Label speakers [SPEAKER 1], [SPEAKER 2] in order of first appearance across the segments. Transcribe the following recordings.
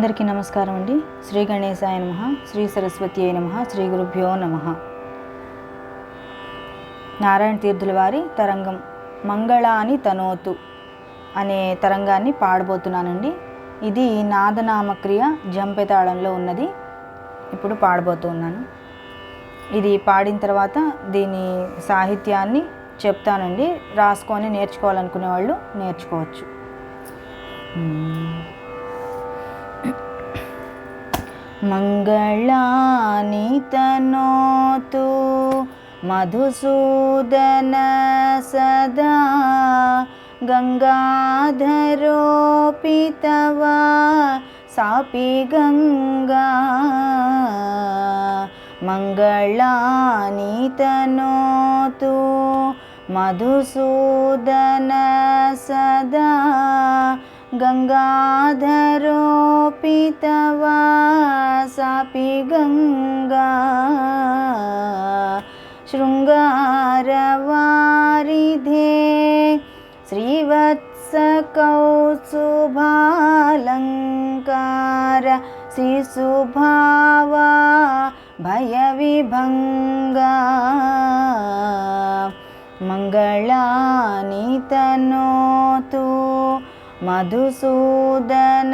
[SPEAKER 1] అందరికీ నమస్కారం అండి. శ్రీ గణేశాయ నమ శ్రీ సరస్వతి అయి నమ శ్రీ గురుభ్యో నమ. నారాయణ తీర్థుల వారి తరంగం మంగళాని తనోతు అనే తరంగాన్ని పాడబోతున్నానండి. ఇది నాదనామక్రియ జంపెతాళంలో ఉన్నది. ఇప్పుడు పాడబోతున్నాను ఇది పాడిన తర్వాత దీని సాహిత్యాన్ని చెప్తానండి. రాసుకొని నేర్చుకోవాలనుకునే వాళ్ళు నేర్చుకోవచ్చు मङ्गलानि तनोतु मधुसूदन सदा। गङ्गाधरोऽपि तव। सापि गङ्गा। मङ्गलानि तनोतु मधुसूदन सदा। गङ्गाधरोऽपि तव सापि गङ्गा। शृङ्गारवारिधे श्रीवत्सकौसुभालङ्कार सुभालङ्कार भयविभङ्गा। मङ्गलानि तनोतु मधुसूदन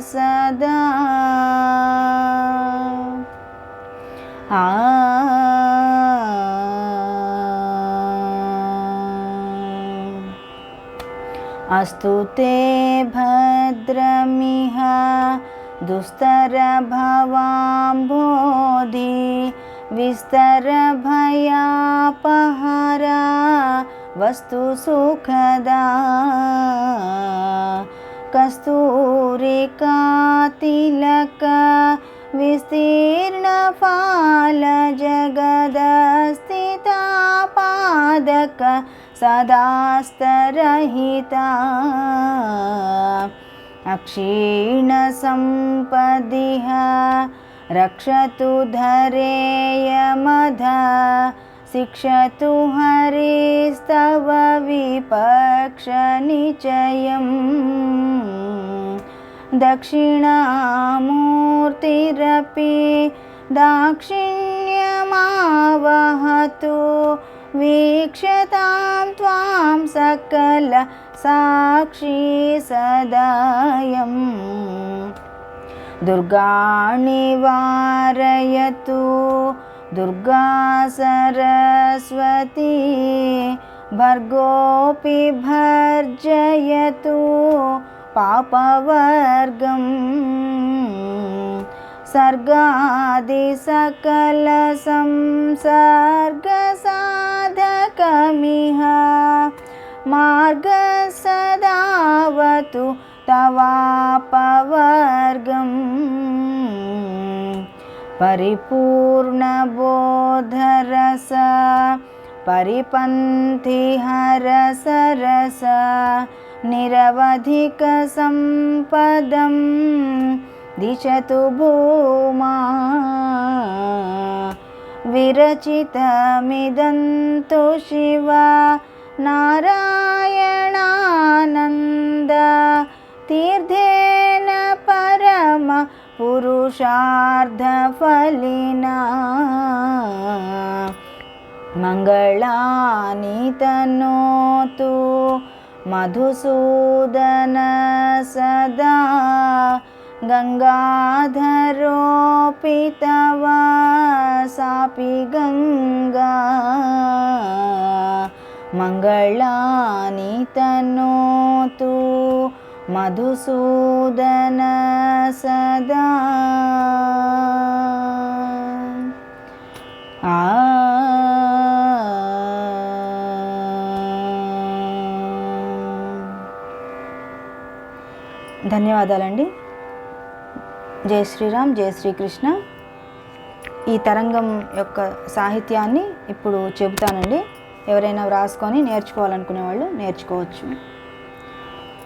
[SPEAKER 1] सदा। आ। अस्तु ते भद्रमिह दुस्तरभवाम्बोधि विस्तरभयापहरा वस्तु सुखदा। कस्तूरिका तिलक विस्तीर्णफालजगदस्थिता पादक सदास्तरहिता। अक्षीणसम्पदिह रक्षतु धरेयमध शिक्षतु हरिस्तव विपक्षनिचयम् दक्षिणामूर्तिरपि दाक्षिण्यमावहतु। वीक्षतां त्वां सकल साक्षी सदायम्। दुर्गाणि वारयतु। दुर्गा सरस्वती भर्गोऽपि भर्जयतु पापवर्गम्। सर्गादिसकलसंसर्गसाधकमिह मार्ग सदावतु तवापवर्गम्। परिपूर्णबोधरस परिपन्थिहरसरस निरवधिकसम्पदं दिशतु भूमा। विरचितमिदन्तु शिवा नारायण पुरुषार्धफलिना मङ्गलानि तनोतु मधुसूदन सदा। गङ्गाधरोऽपि तव सापि गङ्गा। मङ्गलानि तनोतु మధుసూదన సదా. ఆ. ధన్యవాదాలండి. జై శ్రీరామ్ జై శ్రీకృష్ణ. ఈ తరంగం యొక్క సాహిత్యాన్ని ఇప్పుడు చెబుతానండి. ఎవరైనా వ్రాసుకొని నేర్చుకోవాలనుకునే వాళ్ళు నేర్చుకోవచ్చు.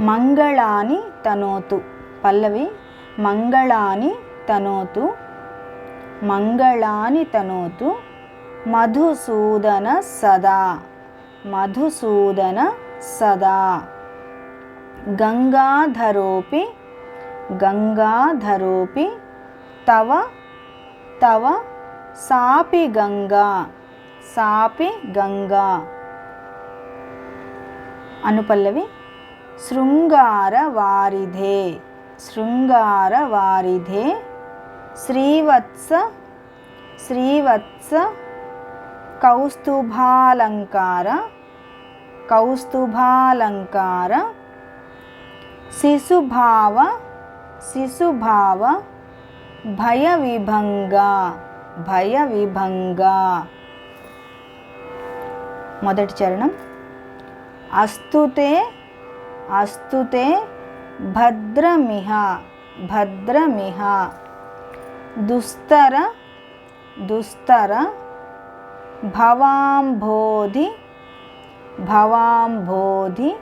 [SPEAKER 1] మంగళాని తనోతు. పల్లవి మంగళాని తనోతు. మంగళాని తనోతు. మధుసూదన సదా. మధుసూదన సదా. గంగాధరోపి గంగాధరోపి. తవ తవ సాపి గంగా. సాపి గంగా. అనుపల్లవి శృంగార వారిధే శృంగార వారిధే శ్రీవత్స శ్రీవత్స కౌస్తుభాలంకార కౌస్తుభాలంకార శిశుభావ శిశుభావ భయ విభంగ భయ విభంగ మొదటి చరణం అస్తుతే అస్తుతే భద్రమిహ భద్రమిహ. దుస్తర దుస్తర భవాంబోధి భవాంబోధి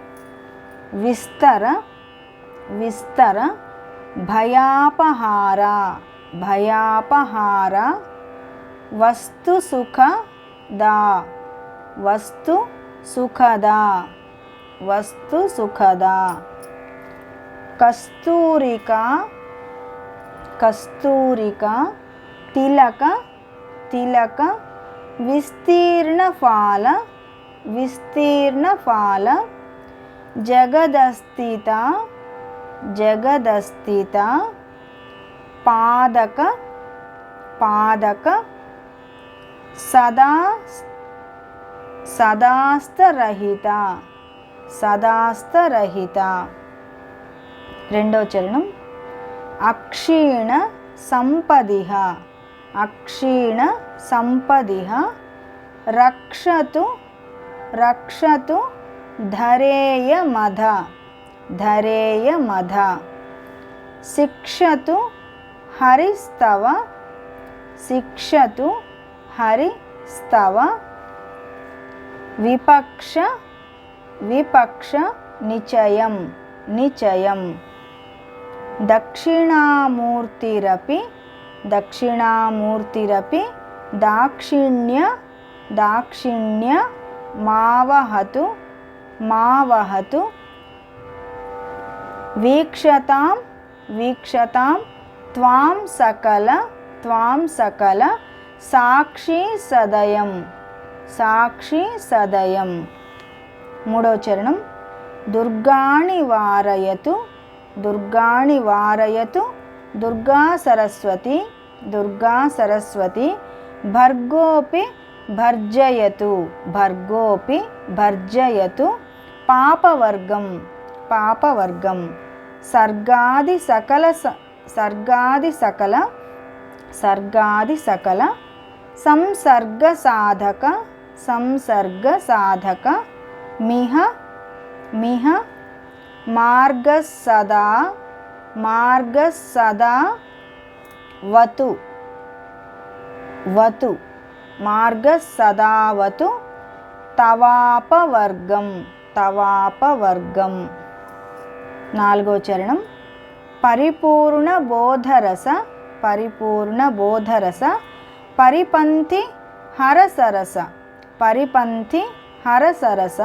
[SPEAKER 1] విస్తర విస్తర భయాపహార భయాపహార. వస్తు సుఖదా వస్తు సుఖదా వస్తు సుఖద. కస్తూరిక కస్తూరిక తిలక తిలక విస్తీర్ణ ఫాల విస్తీర్ణ ఫాల జగదస్థిత జగదస్థిత పాదక పాదక సదా సదాస్తరహిత. సదాస్తరహిత. రెండవ చరణం అక్షీణ సంపదిహ. అక్షీణ సంపదిహ. రక్షతు రక్షతు ధరేయ మధ ధరేయ మధ శిక్షతు హరిస్తవ. శిక్షతు హరిస్తవ. విపక్ష विपक्षनिचयं निचयं। दक्षिणामूर्तिरपि दक्षिणामूर्तिरपि दाक्षिण्य दाक्षिण्य मावहतु मावहतु। वीक्षतां वीक्षतां त्वां सकल त्वां सकल साक्षी सदयं साक्षी सदयम् మూడవ చరణం. దుర్గాణి వారయతు దుర్గాణి వారయతు దుర్గా సరస్వతి దుర్గా సరస్వతి భర్గోపి భర్జయతు భర్గోపి భర్జయతు పాపవర్గం పాపవర్గం సర్గాది సకల సర్గాది సకల సర్గాది సకల సంసర్గ సాధక సంసర్గ సాధక మిహ మిహ మార్గ సదా మార్గ సదా వతు. వతు మార్గ సదావతు తవాపవర్గం తవాపవర్గం. నాలుగో చరణం. పరిపూర్ణ బోధరస పరిపూర్ణ బోధరస పరిపంథి హరసరస పరిపంథి హరసరస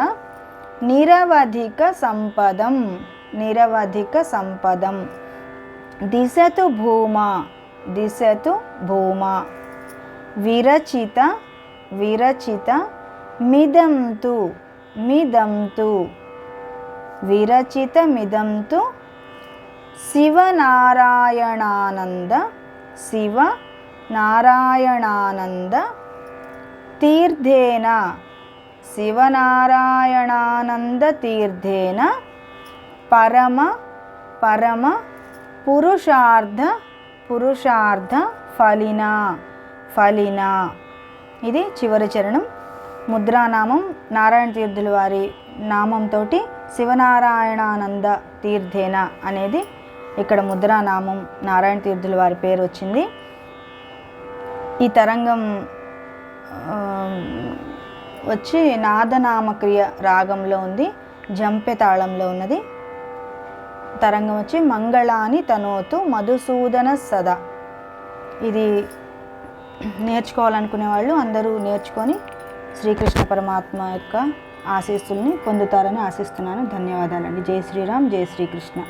[SPEAKER 1] నిరవధిక సంపదం నిరవధిక సంపదం. దిశతు భూమా దిశతు భూమా. విరచిత విరచిత మిదంతు మిదంతు. విరచిత మిదంతు. శివనారాయణానంద శివ నారాయణానంద తీర్థేన శివనారాయణానంద తీర్థేన పరమ పరమ పురుషార్థ పురుషార్థ ఫలినా ఫలినా. ఇది చివరి చరణం. ముద్రానామం నారాయణ తీర్థుల వారి నామంతో శివనారాయణానంద తీర్థేన అనేది ఇక్కడ ముద్రానామం నారాయణ తీర్థుల వారి పేరు వచ్చింది. ఈ తరంగం వచ్చి నాదనామక్రియ రాగంలో ఉంది జంపె తాళంలో ఉన్నది. తరంగం వచ్చి మంగళాని తనోతు మధుసూదన సదా. ఇది నేర్చుకోవాలనుకునే వాళ్ళు అందరూ నేర్చుకొని శ్రీకృష్ణ పరమాత్మ యొక్క ఆశీస్సుల్ని పొందుతారని ఆశిస్తున్నాను. ధన్యవాదాలండి. జై శ్రీరామ్ జై శ్రీకృష్ణ.